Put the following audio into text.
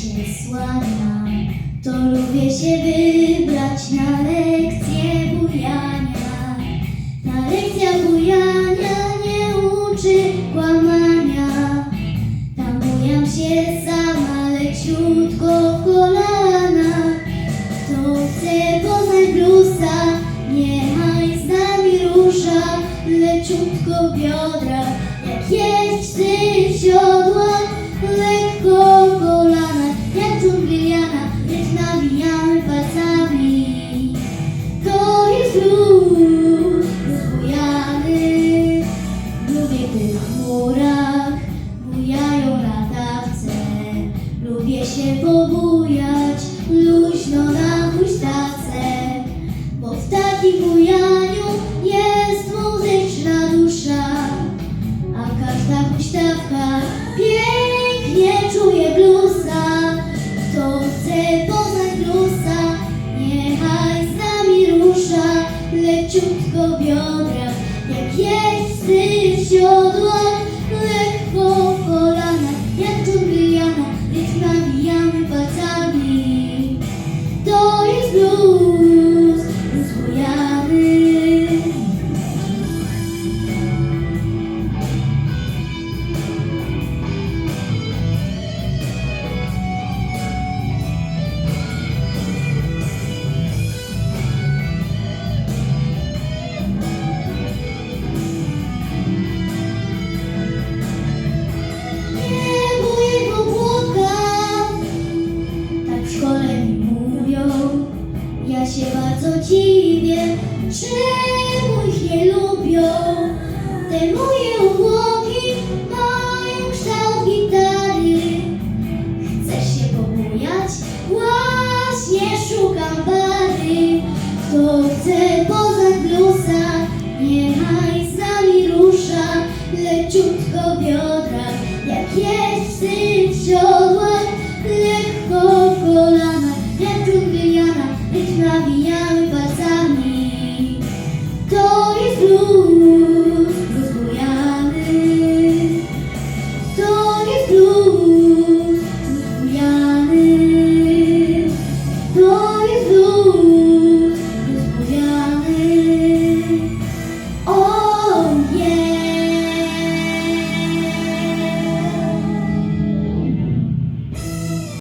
się słania, to lubię się wybrać na lekcję bujania. Ta lekcja bujania nie uczy kłamania. Tam bujam się sama, leciutko w kolanach. Kto chce poznać bluesa, niechaj z nami rusza, leciutko biodra, w biodrach, jak się bardzo dziwię, czemu ich nie lubią. Te moje obłoki mają kształt gitary. Chcesz się pobujać? Właśnie szukam bary. Kto chce poznać